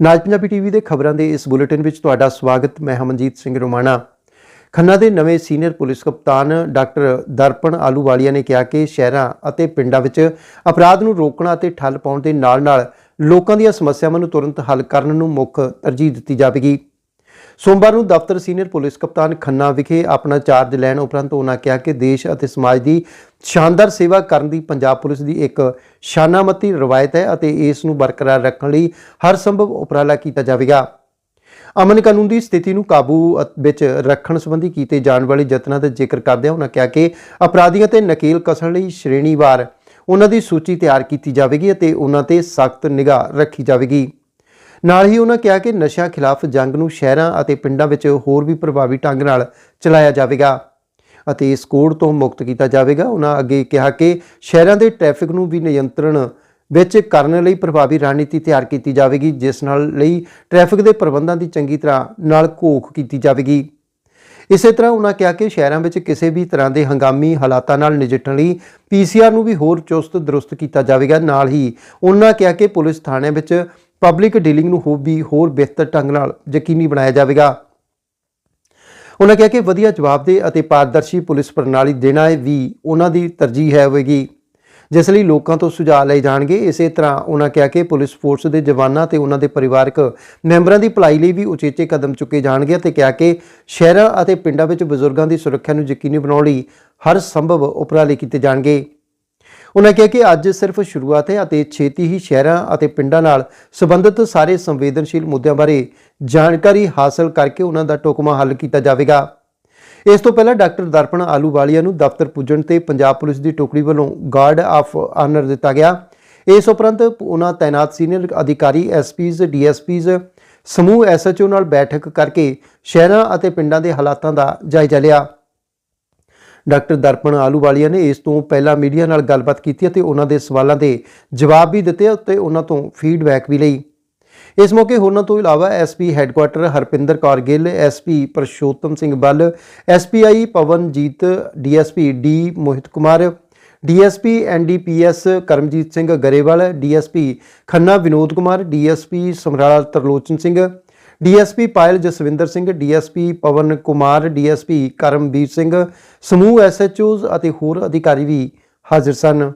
ਨਾਜ Punjabi TV ਦੇ ਖਬਰਾਂ ਦੇ ਇਸ ਬੁਲੇਟਿਨ ਵਿੱਚ ਤੁਹਾਡਾ ਸਵਾਗਤ, ਮੈਂ ਹਮਨਜੀਤ ਸਿੰਘ ਰੋਮਾਣਾ। ਖੰਨਾ ਦੇ ਨਵੇਂ ਸੀਨੀਅਰ ਪੁਲਿਸ ਕਪਤਾਨ ਡਾਕਟਰ ਦਰਪਣ ਆਲੂਵਾਲੀਆ ਨੇ ਕਿਹਾ ਕਿ ਸ਼ਹਿਰਾਂ ਅਤੇ ਪਿੰਡਾਂ ਵਿੱਚ ਅਪਰਾਧ ਨੂੰ ਰੋਕਣਾ ਅਤੇ ਠੱਲ ਪਾਉਣ ਦੇ ਨਾਲ-ਨਾਲ ਲੋਕਾਂ ਦੀਆਂ ਸਮੱਸਿਆਵਾਂ ਨੂੰ ਤੁਰੰਤ ਹੱਲ ਕਰਨ ਨੂੰ ਮੁੱਖ ਤਰਜੀਹ ਦਿੱਤੀ ਜਾਵੇਗੀ। ਸੋਮਵਾਰ ਨੂੰ ਦਫ਼ਤਰ ਸੀਨੀਅਰ ਪੁਲਿਸ ਕਪਤਾਨ ਖੰਨਾ ਵਿਖੇ ਆਪਣਾ ਚਾਰਜ ਲੈਣ ਉਪਰੰਤ ਉਹਨਾਂ ਕਿਹਾ ਕਿ ਦੇਸ਼ ਅਤੇ ਸਮਾਜ ਦੀ ਸ਼ਾਨਦਾਰ ਸੇਵਾ ਕਰਨ ਦੀ ਪੰਜਾਬ ਪੁਲਿਸ ਦੀ ਇੱਕ ਸ਼ਾਨਾਮਤੀ ਰਵਾਇਤ ਹੈ ਅਤੇ ਇਸ ਨੂੰ ਬਰਕਰਾਰ ਰੱਖਣ ਲਈ ਹਰ ਸੰਭਵ ਉਪਰਾਲਾ ਕੀਤਾ ਜਾਵੇਗਾ। ਅਮਨ ਕਾਨੂੰਨ ਦੀ ਸਥਿਤੀ ਨੂੰ ਕਾਬੂ ਅ- ਵਿੱਚ ਰੱਖਣ ਸੰਬੰਧੀ ਕੀਤੇ ਜਾਣ ਵਾਲੇ ਯਤਨਾਂ ਦਾ ਜ਼ਿਕਰ ਕਰਦਿਆਂ ਉਹਨਾਂ ਕਿਹਾ ਕਿ ਅਪਰਾਧੀਆਂ ਤੇ ਨਕੇਲ ਕਸਣ ਲਈ ਸ਼੍ਰੇਣੀਵਾਰ ਉਹਨਾਂ ਦੀ ਸੂਚੀ ਤਿਆਰ ਕੀਤੀ ਜਾਵੇਗੀ ਅਤੇ ਉਹਨਾਂ ਤੇ ਸਖਤ ਨਿਗਾਹ ਰੱਖੀ ਜਾਵੇਗੀ। ਨਾਲ ਹੀ ਉਹਨਾਂ ਕਿਹਾ ਕਿ ਨਸ਼ਾ ਖਿਲਾਫ ਜੰਗ ਨੂੰ ਸ਼ਹਿਰਾਂ ਅਤੇ ਪਿੰਡਾਂ ਵਿੱਚ ਹੋਰ ਵੀ ਪ੍ਰਭਾਵੀ ਢੰਗ ਨਾਲ ਚਲਾਇਆ ਜਾਵੇਗਾ ਅਤੇ ਇਸ ਕੋਡ ਤੋਂ ਮੁਕਤ ਕੀਤਾ ਜਾਵੇਗਾ। ਉਹਨਾਂ ਅੱਗੇ ਕਿਹਾ ਕਿ ਸ਼ਹਿਰਾਂ ਦੇ ਟ੍ਰੈਫਿਕ ਨੂੰ ਵੀ ਨਿਯੰਤਰਣ ਵਿੱਚ ਕਰਨ ਲਈ ਪ੍ਰਭਾਵੀ ਰਣਨੀਤੀ ਤਿਆਰ ਕੀਤੀ ਜਾਵੇਗੀ, ਜਿਸ ਨਾਲ ਲਈ ਟ੍ਰੈਫਿਕ ਦੇ ਪ੍ਰਬੰਧਾਂ ਦੀ ਚੰਗੀ ਤਰ੍ਹਾਂ ਨਾਲ ਘੋਖ ਕੀਤੀ ਜਾਵੇਗੀ। ਇਸੇ ਤਰ੍ਹਾਂ ਉਹਨਾਂ ਕਿਹਾ ਕਿ ਸ਼ਹਿਰਾਂ ਵਿੱਚ ਕਿਸੇ ਵੀ ਤਰ੍ਹਾਂ ਦੇ ਹੰਗਾਮੀ ਹਾਲਾਤਾਂ ਨਾਲ ਨਜਿੱਠਣ ਲਈ ਪੀਸੀਆਰ ਨੂੰ ਵੀ ਹੋਰ ਚੁਸਤ ਦਰੁਸਤ ਕੀਤਾ ਜਾਵੇਗਾ। ਨਾਲ ਹੀ ਉਹਨਾਂ ਕਿਹਾ ਕਿ ਪੁਲਿਸ ਥਾਣਿਆਂ ਵਿੱਚ ਪਬਲਿਕ ਡੀਲਿੰਗ ਨੂੰ ਹੋ ਵੀ ਹੋਰ ਬਿਹਤਰ ਢੰਗ ਨਾਲ ਯਕੀਨੀ ਬਣਾਇਆ ਜਾਵੇਗਾ। ਉਹਨਾਂ ਕਿਹਾ ਕਿ ਵਧੀਆ ਜਵਾਬਦੇਹ ਅਤੇ ਪਾਰਦਰਸ਼ੀ ਪੁਲਿਸ ਪ੍ਰਣਾਲੀ ਦੇਣਾ ਵੀ ਉਹਨਾਂ ਦੀ ਤਰਜੀਹ ਹੈ ਹੋਵੇਗੀ, ਜਿਸ ਲਈ ਲੋਕਾਂ ਤੋਂ ਸੁਝਾਅ ਲਏ ਜਾਣਗੇ। ਇਸੇ ਤਰ੍ਹਾਂ ਉਹਨਾਂ ਕਿਹਾ ਕਿ ਪੁਲਿਸ ਫੋਰਸ ਦੇ ਜਵਾਨਾਂ ਤੇ ਉਹਨਾਂ ਦੇ ਪਰਿਵਾਰਕ ਮੈਂਬਰਾਂ ਦੀ ਭਲਾਈ ਲਈ ਵੀ ਉਚੇਚੇ ਕਦਮ ਚੁੱਕੇ ਜਾਣਗੇ ਤੇ ਕਿਹਾ ਕਿ ਸ਼ਹਿਰਾਂ ਅਤੇ ਪਿੰਡਾਂ ਵਿੱਚ ਬਜ਼ੁਰਗਾਂ ਦੀ ਸੁਰੱਖਿਆ ਨੂੰ ਯਕੀਨੀ ਬਣਾਉਣ ਲਈ ਹਰ ਸੰਭਵ ਉਪਰਾਲੇ ਕੀਤੇ ਜਾਣਗੇ। ਉਹਨਾਂ ਕਿਹਾ ਕਿ ਅੱਜ ਸਿਰਫ ਸ਼ੁਰੂਆਤ ਹੈ ਅਤੇ ਛੇਤੀ ਹੀ ਸ਼ਹਿਰਾਂ ਅਤੇ ਪਿੰਡਾਂ ਨਾਲ ਸੰਬੰਧਿਤ ਸਾਰੇ ਸੰਵੇਦਨਸ਼ੀਲ ਮੁੱਦਿਆਂ ਬਾਰੇ ਜਾਣਕਾਰੀ ਹਾਸਲ ਕਰਕੇ ਉਹਨਾਂ ਦਾ ਟੋਕਮਾ ਹੱਲ ਕੀਤਾ ਜਾਵੇਗਾ। ਇਸ ਤੋਂ ਪਹਿਲਾਂ ਡਾਕਟਰ ਦਰਪਣ ਆਲੂਵਾਲੀਆ ਨੂੰ ਦਫ਼ਤਰ ਪੁੱਜਣ ਤੇ ਪੰਜਾਬ ਪੁਲਿਸ ਦੀ ਟੁਕੜੀ ਵੱਲੋਂ ਗਾਰਡ ਆਫ ਆਨਰ ਦਿੱਤਾ ਗਿਆ। ਇਸ ਉਪਰੰਤ ਉਹਨਾਂ ਤਾਇਨਾਤ ਸੀਨੀਅਰ ਅਧਿਕਾਰੀ ਐਸਪੀਜ਼, ਡੀਐਸਪੀਜ਼, ਸਮੂਹ ਐਸਐਚਓ ਨਾਲ ਬੈਠਕ ਕਰਕੇ ਸ਼ਹਿਰਾਂ ਅਤੇ ਪਿੰਡਾਂ ਦੇ ਹਾਲਾਤਾਂ ਦਾ ਜਾਇਜ਼ਾ ਲਿਆ। ਡਾਕਟਰ ਦਰਪਣ ਆਲੂਵਾਲੀਆ ਨੇ ਇਸ ਤੋਂ ਪਹਿਲਾਂ ਮੀਡੀਆ ਨਾਲ ਗੱਲਬਾਤ ਕੀਤੀ ਅਤੇ ਉਹਨਾਂ ਦੇ ਸਵਾਲਾਂ ਦੇ ਜਵਾਬ ਵੀ ਦਿੱਤੇ ਅਤੇ ਉਹਨਾਂ ਤੋਂ ਫੀਡਬੈਕ ਵੀ ਲਈ। ਇਸ ਮੌਕੇ ਹੋਰਨਾਂ ਤੋਂ ਇਲਾਵਾ SP headquarter Harpinder Kaur Gill SP Parshotam Singh Bal SPI Pavanjit DSP D Mohit Kumar DSP NDPS Karamjit Singh Grewal DSP Khanna Vinod Kumar DSP Samrala Tarlochan Singh DSP Payal Jaswinder Singh, DSP Pawan Kumar, DSP Karamvir Singh, ਸਮੂਹ SHOs ਅਤੇ ਹੋਰ ਅਧਿਕਾਰੀ ਵੀ ਹਾਜ਼ਰ ਸਨ।